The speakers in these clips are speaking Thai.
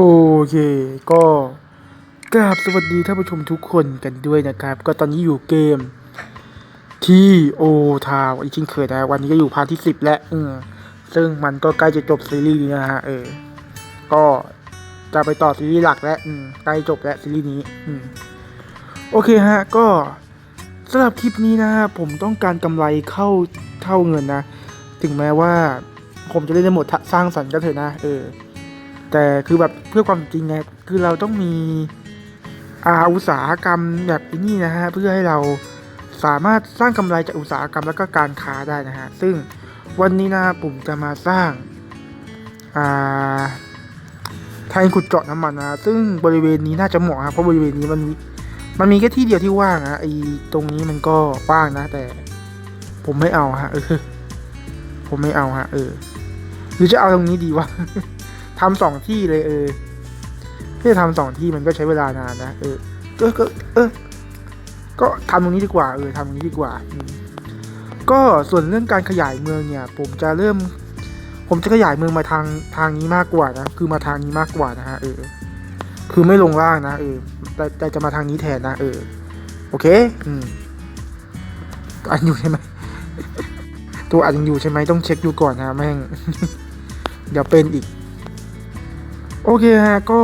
โอเค ก็กราบสวัสดีท่านผู้ชมทุกคนกันด้วยนะครับ ก็ตอนนี้อยู่เกมที่โอทาวอีกชิงเคยนะวันนี้ก็อยู่พาร์ทที่สิบแล้วเออซึ่งมันก็ใกล้จะจบซีรีส์นี้นะฮะเออ ก็จะไปต่อซีรีส์หลักแล้วใกล้จบแล้วซีรีส์นี้ อืมโอเคฮะ ก็สำหรับคลิปนี้นะฮะผมต้องการกำไรเข้าเท่าเงินนะ ถึงแม้ว่าผมจะเล่นในโหมดสร้างสรรค์ก็เถอะนะ เออ แต่คือแบบเพื่อความจริงไงคือเราต้องมีอาอุตสาหกรรมแบบนี้นะฮะเพื่อให้เราสามารถสร้างกำไรจากอุตสาหกรรมแล้วก็การค้าได้นะฮะซึ่งวันนี้นะผมจะมาสร้างอ่าแทนขุดเจาะน้ำมันนะซึ่งบริเวณนี้น่าจะเหมาะครับเพราะบริเวณนี้มันมันมีแค่ที่เดียวที่ว่างอะไอตรงนี้มันก็ว่างนะ แต่ ผมไม่เอาฮะเออผมไม่เอาฮะเออหรือจะเอาตรงนี้ดีวะ ทำสองที่เลยเออที่จะทำสองที่มันก็ใช้เวลานานนะเออก็ก็เออ ก็ทำตรงนี้ดีกว่าเออทำตรงนี้ดีกว่า ก็ส่วนเรื่องการขยายเมืองเนี่ย ผมจะเริ่ม ผมจะขยายเมืองมาทางทางนี้มากกว่านะคือมาทางนี้มากกว่านะฮะเออคือไม่ลงล่างนะเออแต่แต่จะมาทางนี้แทนนะเออ โอเค อืมตัวอันอยู่ใช่ไหมตัวอันยังอยู่ใช่ไหมต้องเช็คดูก่อนนะแม่ง เดี๋ยวเป็นอีก โอเคฮะก็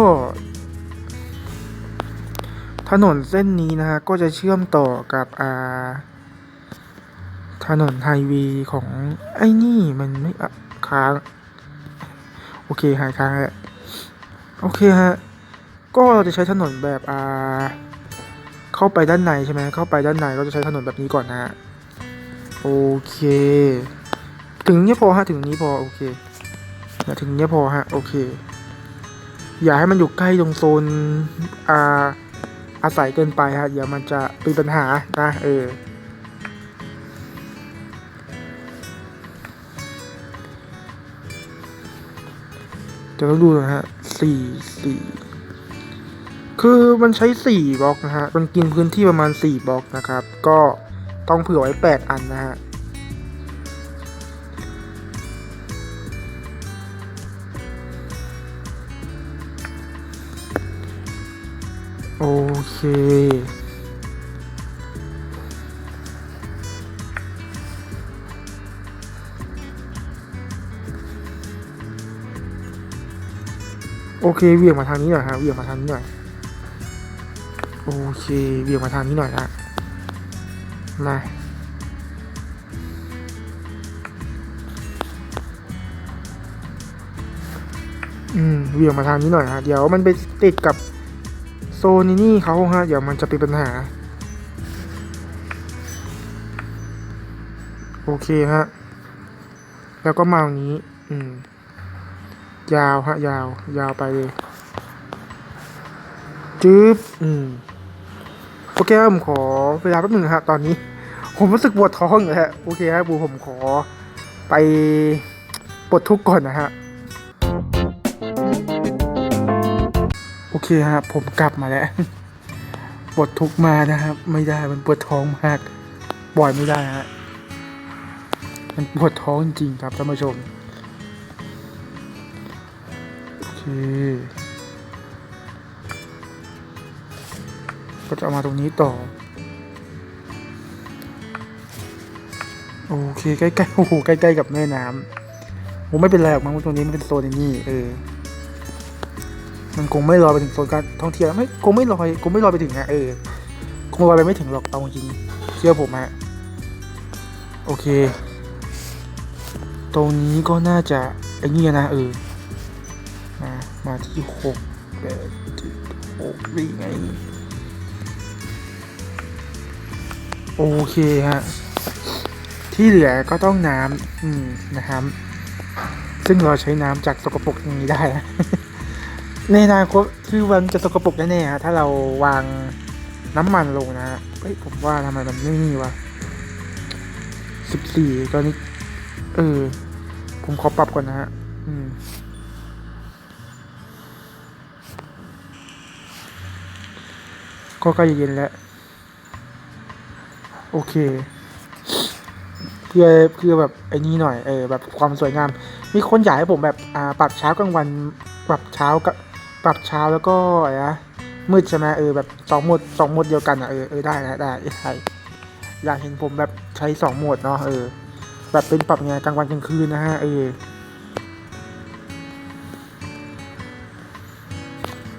ถนนเส้นนี้นะฮะ ก็จะเชื่อมต่อกับอ่าถนนไฮวย์ของไอ้นี่มันไม่อะค้าง โอเคหายค้างแล้วโอเคฮะ ก็เราจะใช้ถนนแบบอ่าเข้าไปด้านในใช่ไหมเข้าไปด้านในก็จะใช้ถนนแบบนี้ก่อนนะฮะโอเค ถึงเนี้ยพอฮะถึงนี้พอโอเคถึงเนี้ยพอฮะโอเค อย่าให้มันอยู่ใกล้ตรงโซนอ่าอาศัยเกินไปฮะเดี๋ยวมันจะเป็นปัญหานะเออเดี๋ยวต้องดูนะฮะสี่สี่คือมันใช้สี่บล็อกนะฮะ มันกินพื้นที่ประมาณสี่บล็อกนะครับ ก็ต้องเผื่อไว้แปดอันนะฮะ โอเค โอเคเวียงมาทางนี้หน่อยฮะเวียงมาทางนี้หน่อย โอเคเวียงมาทางนี้หน่อยฮะมาอืมเวียงมาทางนี้หน่อยฮะเดี๋ยวมันไปติดกับ นนี่เขาฮะ เดี๋ยวมันจะเป็นปัญหา โอเคฮะ แล้วก็มาตรงนี้ อืม ยาวฮะ ยาว ยาวไปเลยจึ๊บอืมโอเคครับผมขอเวลาแป๊บหนึ่งฮะตอนนี้ ผมรู้สึกปวดท้องอยู่ฮะโอเคครับผมผมขอไปปลดทุกข์ก่อนนะฮะ เคฮะผมกลับมาแล้วปวดทุกมานะครับ ไม่ได้มันปวดท้องมากปล่อยไม่ได้ฮะมันปวดท้องจริงๆครับท่านผู้ชมโอเคก็จะเอามาตรงนี้ต่อ โอเคใกล้ๆโอ้โหใกล้ๆกับแม่น้ำผมไม่เป็นไรหรอกมั้งตรงนี้มันเป็นโซนนี่เออ มันคงไม่ลอยไปถึงโซนการท่องเที่ยวไม่คงไม่ลอยคงไม่ลอยไปถึงนะเออคงลอยไปไม่ถึงหรอกเอาจริงเชื่อผมฮะโอเค ตรงนี้ก็น่าจะไอ้นี่นะเออมามาที่หกแปดเจ็ดหกนี่ไงโอเคฮะที่เหลือก็ต้องน้ำอืมนะครับ ซึ่งเราใช้น้ำจากสกปรกอย่างนี้ได้นะ ในอนาคตคือมันจะสกปรกแน่ๆฮะถ้าเราวางน้ำมันลงนะเฮ้ยผมว่าทำไมมันไม่มีวะสิบสี่ตอนนี้ เออ ผมขอปรับก่อนนะฮะอืมก็ใกล้เย็นแล้ว โอเคเพื่อเพื่อแบบไอ้นี้หน่อยเออแบบความสวยงาม มีคนอยากให้ผมแบบอ่าปรับเช้ากลางวันปรับเช้ากับ ปรับเช้าแล้วก็อะไรนะมืดใช่ไหมเออแบบสองโหมดสองโหมดเดียวกันอะเออเออได้ได้ได้ไดอยากเห็นผมแบบใช้สองโหมดเนาะเออ แบบเป็นปรับไงกลางวันกลางคืนนะฮะเออ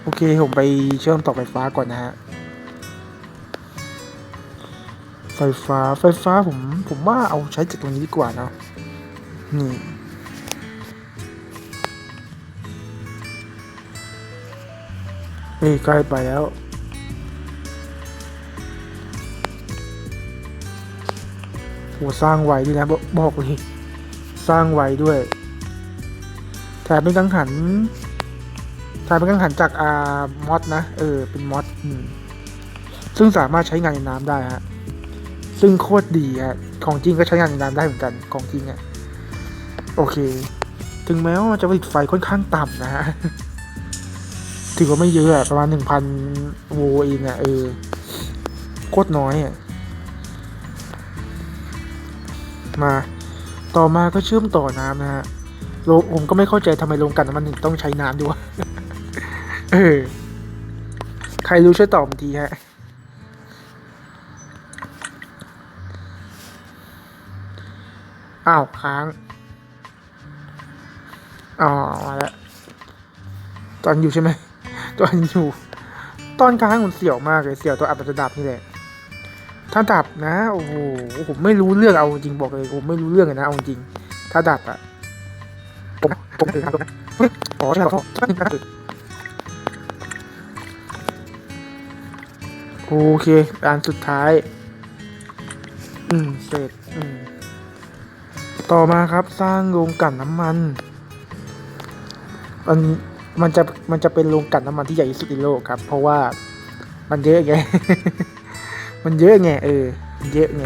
โอเคผมไปเชื่อมต่อไฟฟ้าก่อนนะฮะไฟฟ้าไฟฟ้าผมผมว่าเอาใช้จากตรงนี้ดีกว่าเนาะนี่ เอ้ยใกล้ไปแล้ว โหสร้างไวด้วยนะบบอกเลยสร้างไวด้วยแถมเป็นกังหันแถมเป็นกังหันจากอามอดนะ เออ เป็นมอดอืมซึ่งสามารถใช้งานในน้ำได้ฮะ ซึ่งโคตรดีฮะ ของจริงก็ใช้งานในน้ำได้เหมือนกัน ของจริงอะโอเค ถึงแม้ว่าจะผลิตไฟค่อนข้างต่ำนะฮะ ถือว่าไม่เยอะอะประมาณหนึ่งพันโวเองอะเออ โคตรน้อยอะมา ต่อมาก็เชื่อมต่อน้ำนะฮะโรงผมก็ไม่เข้าใจทำไมโรงกันมันถึงต้องใช้น้ำด้วยเออ ใครรู้ช่วยตอบทีฮะอ้าวค้าง อ๋อ มาแล้ว ตอนอยู่ใช่ไหม ตอนอยู่ตอนกลางมันเสี่ยวมากเลยเสี่ยวตัวอับจะดับนี่แหละถ้าดับนะโอ้โหผมไม่รู้เรื่องเอาจริงบอกเลยผมไม่รู้เรื่องเลยนะเอาจริง ถ้าดับอะผมผมถือครับผมขอใช่ขอโทษสักนิดนะครับโอเคอันสุดท้าย อืมเสร็จอืมต่อมาครับสร้างโรงกลั่นน้ำมันมัน มันจะมันจะเป็นโรงกลั่นน้ำมันที่ใหญ่ที่สุดในโลกครับ เพราะว่ามันเยอะไง มันเยอะไงเออมันเยอะไง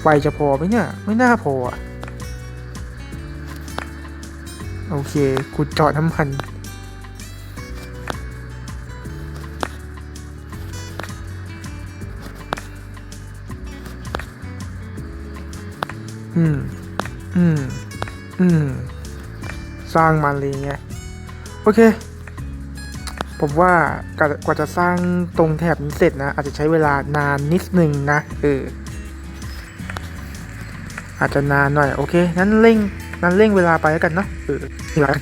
ไฟจะพอไหมเนี่ย ไม่น่าพออะโอเคขุดเจาะน้ำมันอืม อืม อืม สร้างมันเลยไงโอเค ผมว่ากว่าจะสร้างตรงแถบนี้เสร็จนะ อาจจะใช้เวลานานนิดนึงนะ เออ อาจจะนานหน่อย โอเคงั้นเร่งงั้นเร่งเวลาไปแล้วกันเนาะ เออนี่ละ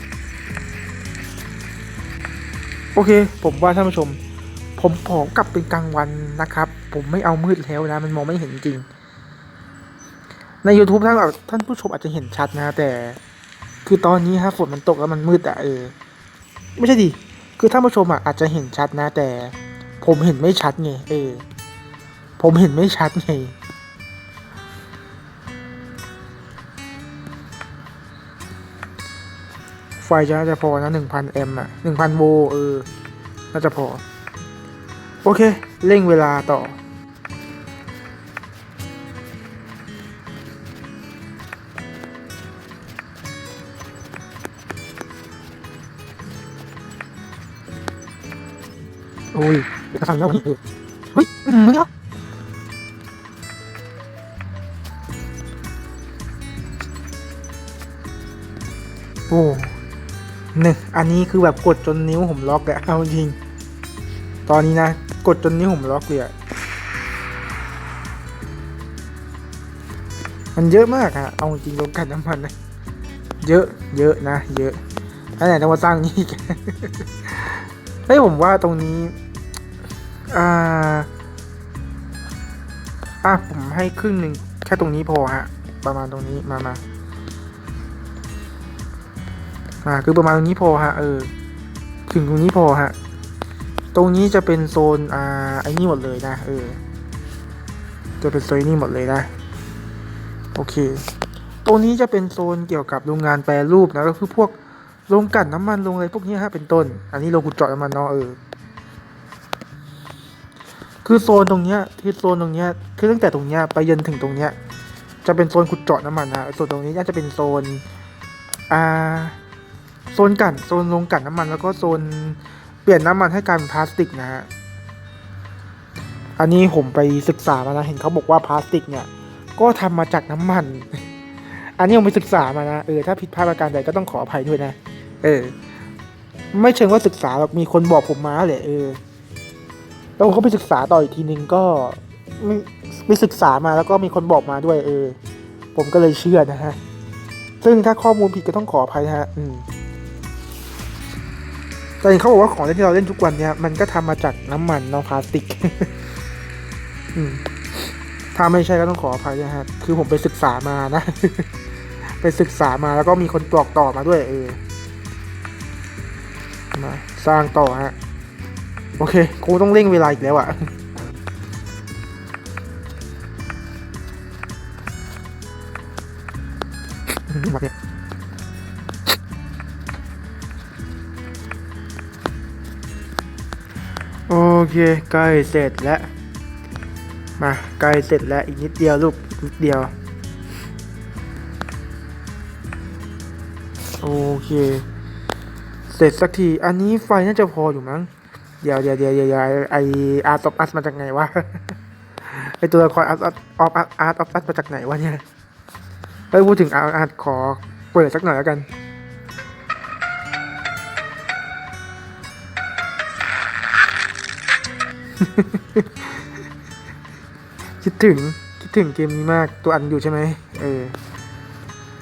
โอเค ผมว่าท่านผู้ชม ผมขอกลับเป็นกลางวันนะครับ ผมไม่เอามืดแล้วนะ มันมองไม่เห็นจริง ใน YouTube ท่านแบบท่านผู้ชมอาจจะเห็นชัดนะแต่คือตอนนี้ฮะฝนมันตกแล้วมันมืดอะเออ ไม่ใช่ดิคือท่านผู้ชมอะอาจจะเห็นชัดนะ แต่ ผมเห็นไม่ชัดไงเออ ผมเห็นไม่ชัดไงไฟจะน่าจะพอนะหนึ่งพันแอมป์อะหนึ่งพันโวเออ น่าจะพอ โอเค เร่งเวลาต่อ โอ้ยเอกสารแล้วนี่เออเฮ้ยอืมเดี๋ยวโอ้หนึ่งอันนี้คือแบบกดจนนิ้วผมล็อกอะเอาจริง ตอนนี้นะ กดจนนิ้วผมล็อกเลยอะมันเยอะมากอะเอาจริงลงกันน้ำมันนะ เยอะ เยอะนะ เยอะอันไหนต้องมาสร้างนี่อีก เฮ้ยผมว่าตรงนี้ อ่า อะผมให้ครึ่งหนึ่งแค่ตรงนี้พอฮะ ประมาณตรงนี้มามาอ่าคือประมาณตรงนี้พอฮะเออถึงตรงนี้พอฮะ ตรงนี้จะเป็นโซนอ่าไอ้นี่หมดเลยนะเออ จะเป็นโซนนี้หมดเลยนะ โอเค ตรงนี้จะเป็นโซนเกี่ยวกับโรงงานแปรรูปนะก็คือพวก โรงกันน้ำมันโรงอะไรพวกนี้ฮะเป็นต้น อันนี้โรงขุดเจาะน้ำมันเนาะเออคือโซนตรงเนี้ยคือโซนตรงเนี้ยคือตั้งแต่ตรงเนี้ยไปยันถึงตรงเนี้ย จะเป็นโซนขุดเจาะน้ำมันนะส่วนตรงนี้น่าจะเป็นโซนอ่าโซนกันโซนโรงกันน้ำมันแล้วก็โซนเปลี่ยนน้ำมันให้กลายเป็นพลาสติกนะฮะอันนี้ผมไปศึกษามานะเห็นเขาบอกว่าพลาสติกเนี่ย ก็ทำมาจากน้ำมัน อันนี้ผมไปศึกษามานะเออถ้าผิดพลาดประการใดก็ต้องขออภัยด้วยนะ เออ ไม่เชิงว่าศึกษาหรอกมีคนบอกผมมาแหละเออแล้วผมก็ไปศึกษาต่ออีกทีนึงก็ไม่ไปศึกษามาแล้วก็มีคนบอกมาด้วย เออ ผมก็เลยเชื่อนะฮะ ซึ่งถ้าข้อมูลผิดก็ต้องขออภัยนะฮะ อืมแต่เห็นเขาบอกว่าของเล่นที่เราเล่นทุกวันเนี้ยมันก็ทำมาจากน้ำมันนาะพลาสติก อืมถ้าไม่ใช่ก็ต้องขออภัยนะฮะ คือผมไปศึกษามานะ ไปศึกษามาแล้วก็มีคนบอกต่อมาด้วย เออ มาสร้างต่อฮะ โอเค กูต้องเร่งเวลาอีกแล้วอะมาเนี่ยโอเคใกล้เสร็จแล้ว มาใกล้เสร็จแล้วอีกนิดเดียวลูกอีกนิดเดียว โอเค เสร็จสักที อันนี้ไฟน่าจะพออยู่มั้ง เดี๋ยวเดี๋ยวเดี๋ยวเดี๋ยวไออาร์ตออฟอัสมาจากไหนวะ ไอตัวละครอาร์ตออฟอาร์ตออฟอัสมาจากไหนวะเนี่ยเอ้พูดถึงอาร์ตขอเปิดสักหน่อยแล้วกัน คิดถึงคิดถึงเกมนี้มากตัวอันอยู่ใช่ไหมเออ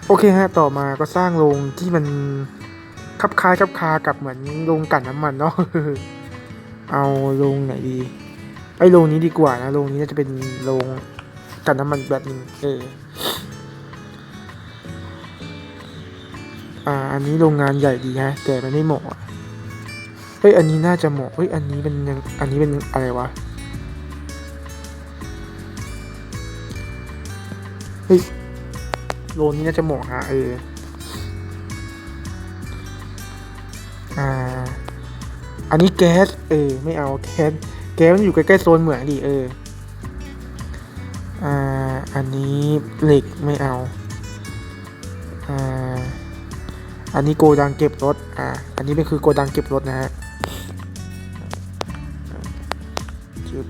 โอเคฮะ ต่อมาก็สร้างโรงที่มัน คับคาคับคากับเหมือนโรงกลั่นน้ำมันเนาะเอาโรงไหนดีไอโรงนี้ดีกว่านะโรงนี้น่าจะเป็นโรงกลั่นน้ำมันแบบหนึงเอออ่าอันนี้โรงงานใหญ่ดีฮะ แต่มันไม่เหมาะอะเฮ้ยอันนี้น่าจะเหมาะเฮ้ยอันนี้เป็นยังอันนี้เป็นอะไรวะเฮ้ยโรงนี้น่าจะเหมาะฮะเออ อ่า อันนี้แก๊ส เออ ไม่เอาแก๊ส แก๊สมันอยู่ใกล้ๆโซนเหมืองดิเออ อ่า อันนี้เหล็กไม่เอา อ่า อันนี้โกดังเก็บรถ อ่า อันนี้เป็นคือโกดังเก็บรถนะฮะจึบ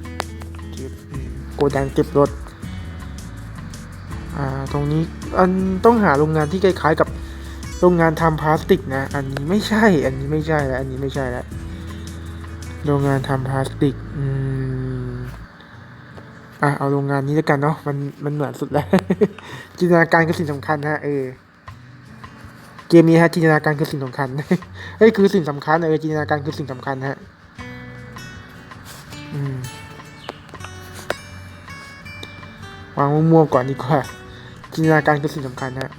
จึบโกดังเก็บรถ อ่า ตรงนี้ อันต้องหาโรงงานที่คล้ายๆกับ โรงงานทำพลาสติกนะ อันนี้ไม่ใช่ อันนี้ไม่ใช่แล้วอันนี้ไม่ใช่แล้วโรงงานทำพลาสติก อืม อะ เอาโรงงานนี้แล้วกันเนาะ มัน มันเหมือนสุดแล้ว จินตนาการคือสิ่งสำคัญฮะ เออ เกมนี้ฮะ จินตนาการคือสิ่งสำคัญ เฮ้ย คือสิ่งสำคัญเออ จินตนาการคือสิ่งสำคัญฮะ อืม วางมั่วๆก่อนดีกว่า จินตนาการคือสิ่งสำคัญฮะ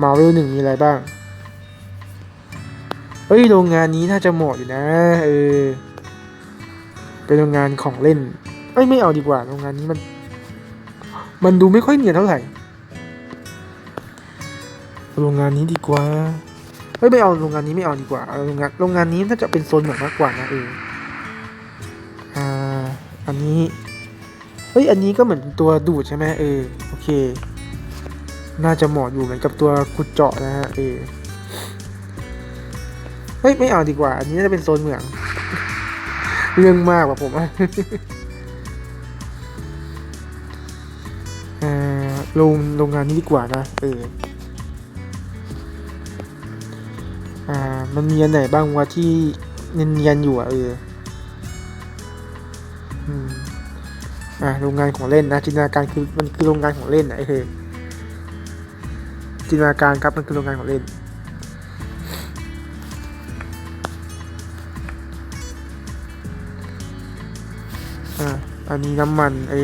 มาเวลหนึ่งมีอะไรบ้าง เฮ้ยโรงงานนี้น่าจะเหมาะอยู่นะ เออ เป็นโรงงานของเล่น เอ้ยไม่เอาดีกว่าโรงงานนี้มัน มันดูไม่ค่อยเนียนเท่าไหร่ โรงงานนี้ดีกว่า เฮ้ยไม่เอาโรงงานนี้ไม่เอาดีกว่า โรงงานโรงงานนี้น่าจะเป็นโซนเหมือนมากกว่านะเออ อ่า อันนี้ เฮ้ยอันนี้ก็เหมือนตัวดูดใช่ไหมเออโอเค น่าจะเหมาะอยู่เหมือนกับตัวขุดเจาะนะฮะเออเฮ้ยไม่เอาดีกว่า อันนี้น่าจะเป็นโซนเหมือง เรื่องมากกว่าผมอะอ่าโรงโรงงานนี้ดีกว่านะเอออ่า มันมีอันไหนบ้างวะที่เนียนๆอยู่อะเอออืมอ่าโรงงานของเล่นนะจินตนาการคือมันคือโรงงานของเล่นนะไอ้เฮ้ย จินตนาการครับมันคือโรงงานของเล่นอ่าอันนี้น้ำมันเอ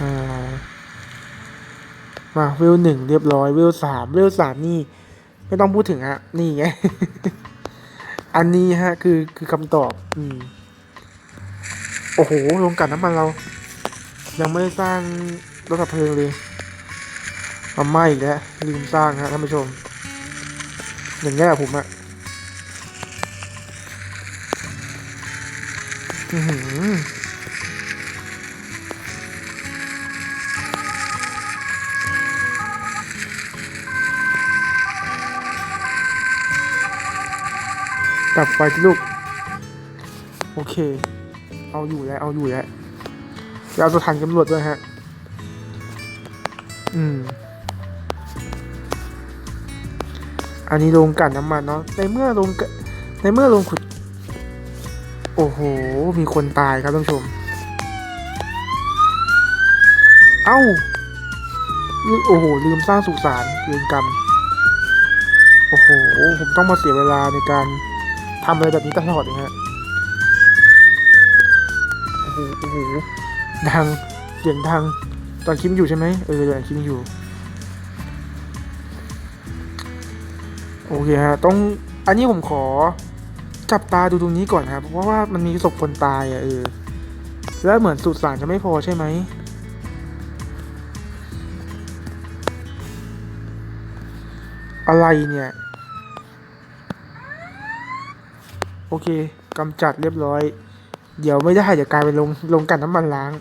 อ่ามาเวลหนึ่งเรียบร้อยเวลสามเวลสามนี่ ไม่ต้องพูดถึงฮะ นี่ไง อันนี้ฮะ คือคือคำตอบ อืม โอ้โหโรงกันน้ำมันเรา ยังไม่ได้สร้างรถดับเพลิงเลย มาไหม้อีกแล้วลืมสร้างฮะท่านผู้ชม อย่างเงี้ยผมอะอือดับไฟที่ลูก โอเค เอาอยู่แล้ว เอาอยู่แล้วเอาตัวทันตำรวจด้วยฮะ อืม อันนี้โรงกันน้ำมันเนาะในเมื่อโรงในเมื่อโรงขุด โอ้โห มีคนตายครับท่านผู้ชม เอ้าโอ้โห ลืมสร้างสุสานเวรกรรม โอ้โห ผมต้องมาเสียเวลาในการทำอะไรแบบนี้ตลอดเลยฮะโอ้โหโอ้โหดังเสียงดังตอนคลิปอยู่ใช่ไหมเออตอนคลิปอยู่ โอเคฮะต้องอันนี้ผมขอจับตาดูตรงนี้ก่อนครับ เพราะว่ามันมีศพคนตายอะเออแล้วเหมือนสุสานจะไม่พอใช่ไหมอะไรเนี่ย โอเคกำจัดเรียบร้อย เดี๋ยวไม่ได้เดี๋ยวกลายเป็นลงลงกันน้ำมันล้าง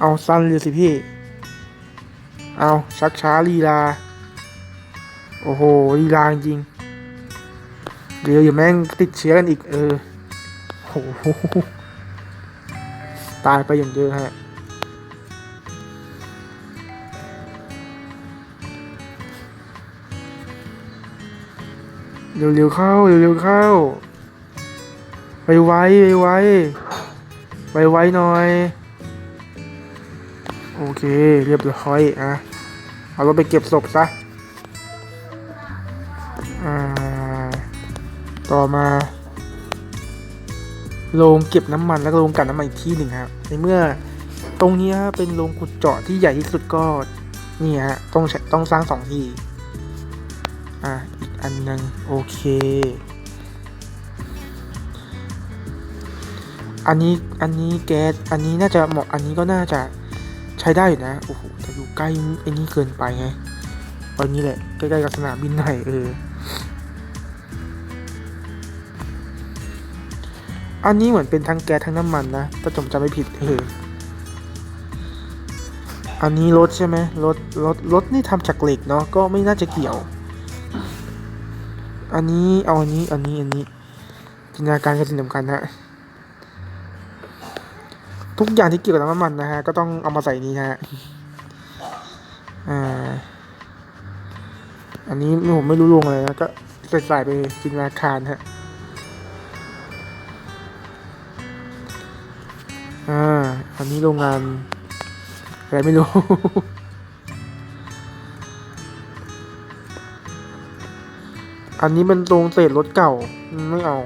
เอาสั้นเลยสิพี่ เอาชักช้าลีลา โอ้โหลีลาจริง เดี๋ยวอย่าแม่งติดเชื้อกันอีก เออโอ้โหตายไปอย่างเยอะฮะเร็วๆเข้าเร็วๆเข้า ไปไวไปไวไปไวหน่อย โอเค เรียบร้อยอะ เอารถไปเก็บศพซะ ต่อมาโรงเก็บน้ำมันแล้วก็โรงกลันน้ำมันอีกที่หนึ่งครับในเมื่อตรงนี้เป็นโรงขุดเจาะที่ใหญ่ที่สุดก็นี่ฮะต้องต้องสร้างสองที่อะอีกอันหนึงโอเค อันนี้อันนี้แก๊สอันนี้น่าจะเหมาะอันนี้ก็น่าจะใช้ได้อยู่นะโอ้โหแต่อยู่ใกล้ไอ้นี่เกินไปไงตอนนี้แหละใกล้ๆกับสนามบินไหน่เออ อันนี้เหมือนเป็นทั้งแก๊สทั้งน้ำมันนะถ้าผมจำไม่ผิดเอออันนี้รถใช่ไหมรถรถรถนี่ทำจากเหล็กเนาะก็ไม่น่าจะเกี่ยว อันนี้เอาอันนี้อันนี้อันนี้จินตนาการก็สิ่งสำคัญฮะทุกอย่างที่เกี่ยวกับน้ำมันนะฮะก็ต้องเอามาใส่นี้ฮะอ่าอันนี้ผมไม่รู้ลงอะไรนะก็ใส่ใส่ไปจินตนาการฮะ อ่า อันนี้โรงงาน อะไรไม่รู้ อันนี้มันโรงเศษรถเก่า ไม่เอา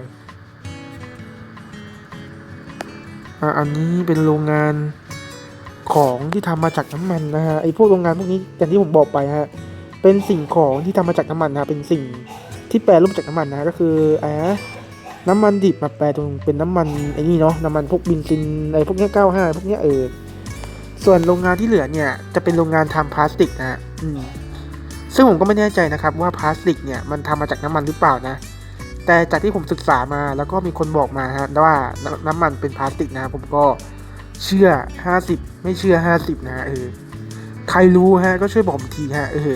อะอันนี้เป็นโรงงานของที่ทำมาจากน้ำมันนะฮะไอพวกโรงงานพวกนี้อย่างที่ผมบอกไปฮะเป็นสิ่งของที่ทำมาจากน้ำมันนะะเป็นสิ่งที่แปรรูปจากน้ำมันนะก็คืออ่า น้ำมันดิบมาแปลตรงเป็นน้ำมันไอ้นี่เนาะน้ำมันพวกบินซินอะไรพวกเนี้ยเก้าห้าพวกเนี้ยเออส่วนโรงงานที่เหลือเนี่ยจะเป็นโรงงานทำพลาสติกนะอืมซึ่งผมก็ไม่แน่ใจนะครับว่าพลาสติกเนี่ยมันทำมาจากน้ำมันหรือเปล่านะ แต่จากที่ผมศึกษามาแล้วก็มีคนบอกมาฮะว่าน้ำน้ำมันเป็นพลาสติกนะผมก็เชื่อ 50 ไม่เชื่อ 50 นะเออใครรู้ฮะก็ช่วยบอกผมทีฮะเออ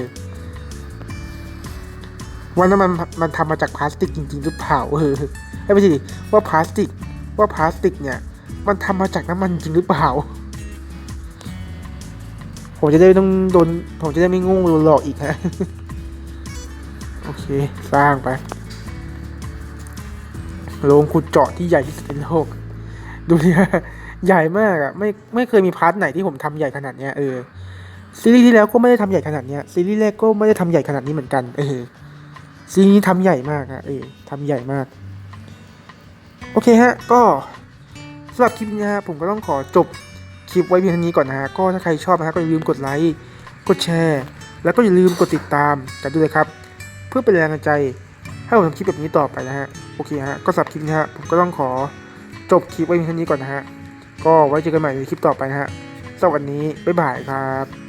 ว่าน้ำมันมันทำมาจากพลาสติกจริงๆหรือเปล่าเออ ไม่ใช่ดิว่าพลาสติกว่าพลาสติกเนี่ย มันทำมาจากน้ำมันจริงหรือเปล่า ผมจะได้ไม่ต้องโดนผมจะได้ไม่งงโดนหลอกอีกฮะโอเค สร้างไปโรงขุดเจาะที่ใหญ่ที่สุดในโลก ดูเนี่ยใหญ่มากอะไม่ไม่เคยมีพาร์ทไหนที่ผมทำใหญ่ขนาดเนี้ยเออซีรีส์ที่แล้วก็ไม่ได้ทำใหญ่ขนาดเนี้ยซีรีส์แรกก็ไม่ได้ทำใหญ่ขนาดนี้เหมือนกัน เออซีรีส์นี้ทำใหญ่มากอะเออทำใหญ่มาก อเคฮะ ก็สำหรับคลิปนี้นะฮะผมก็ต้องขอจบคลิปไว้เพียงเท่านี้ก่อนนะฮะ ก็ถ้าใครชอบนะฮะก็อย่าลืมกดไลค์ กดแชร์ แล้วก็อย่าลืมกดติดตามกันด้วยครับ เพื่อเป็นแรงใจให้ผมทำคลิปแบบนี้ต่อไปนะฮะ โอเคฮะ ก็สำหรับคลิปนี้ฮะผมก็ต้องขอจบคลิปไว้เพียงเท่านี้ก่อนนะฮะ ก็ไว้เจอกันใหม่ในคลิปต่อไปนะฮะสำหรับวันนี้บ๊ายบายครับ